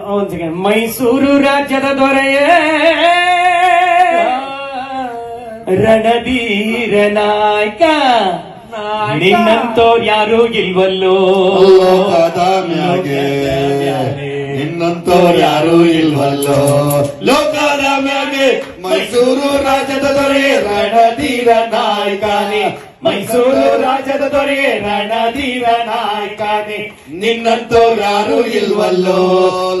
ಒಂದ್ ಸೆಕೆಂಡ್ ಮೈಸೂರು ರಾಜ್ಯದ ದೊರೆಯೇ. ರಣಧೀರ ನಾಯಕ. ನಿನ್ನಂತೋ ಯಾರು ಇಲ್ವಲ್ಲೋ. ಲೋಕದ ಮ್ಯಾಗೆ ನಿನ್ನಂತವ್ರು ಯಾರು ಇಲ್ವಲ್ಲೋ. ಲೋಕದ ಮ್ಯಾಗೆ ಮೈಸೂರು ರಾಜ್ಯದ ದೊರೆ ರಣಧೀರ ನಾಯ್ಕ ಮೈಸೂರು ರಾಜ್ಯದ ದೊರೆಯೇ ರಣಧೀರ ನಾಯಕನೇ, ನಿನ್ನಂತೋ ಯಾರು ಇಲ್ವಲ್ಲೋ?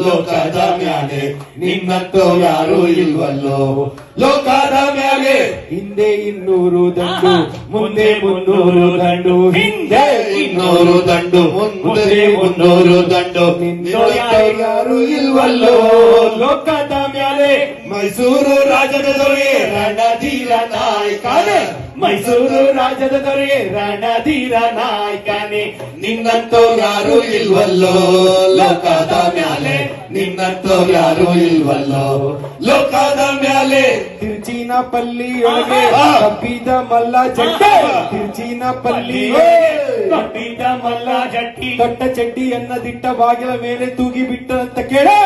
ಲೋಕದ ಮ್ಯಾಲೆ ನಿನ್ನಂತೋ ಯಾರು ಇಲ್ವಲ್ಲೋ? ಲೋಕದ ಮ್ಯಾಲೆ ಹಿಂದೆ ಇನ್ನೂರು ದಂಡು, ಮುಂದೆ ಮುನ್ನೂರು ದಂಡು, ಹಿಂದೆ ಇನ್ನೂರು ದಂಡು, ಮುಂದೆ ಮುನ್ನೂರು ದಂಡು. ನಿನ್ನೋ ಯಾರು ಇಲ್ವಲ್ಲೋ? ಲೋಕದ ಮೈಸೂರು ರಾಜದ ದೊರೆ ರಣಧೀರ ನಾಯಕನೇ. ಮೈಸೂರು ರಾಜದ ದೊರೆ ರಣಧೀರ ನಾಯಕನೇ. ನಿನ್ನಂತೋ ಯಾರು ಇಲ್ವಲ್ಲೋ? ಲೋಕದ ಮ್ಯಾಲೆ. ನಿನ್ನಂತೋ ಯಾರು ಇಲ್ವಲ್ಲೋ? ಲೋಕದ ಮ್ಯಾಲೆ. ತಿರುಚಿನ ಪಲ್ಲಿಯೊಳಗೆ ಕಬ್ಬಿದ ಮಲ್ಲ ಜಟ್ಟಿ ತಿರುಚಿನ ಪಲ್ಲಿ ತಪ್ಪಿದ ಮಲ್ಲ ಜಟ್ಟಿ ದೊಡ್ಡ ಚಡ್ಡಿಯನ್ನ ದಿಟ್ಟ ಬಾಗಿಲ ಮೇಲೆ ತೂಗಿ ಬಿಟ್ಟಂತ ಕೇಳೆ.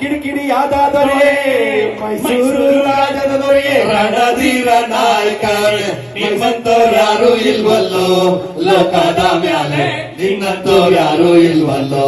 ಕಿಡಿಕಿಡಿ ಯಾದಾದರೆ ಮೈಸೂರು ರಾಜದ ದೊರೆಯೇ. ರಣಧೀರ ನಾಯಕ ಯಾರು ಇಲ್ವಲ್ಲೋ? ಲೋಕದ ಮ್ಯಾಲೆ ನಿನ್ನಂತವ್ರು ಯಾರು ಇಲ್ವಲ್ಲೋ?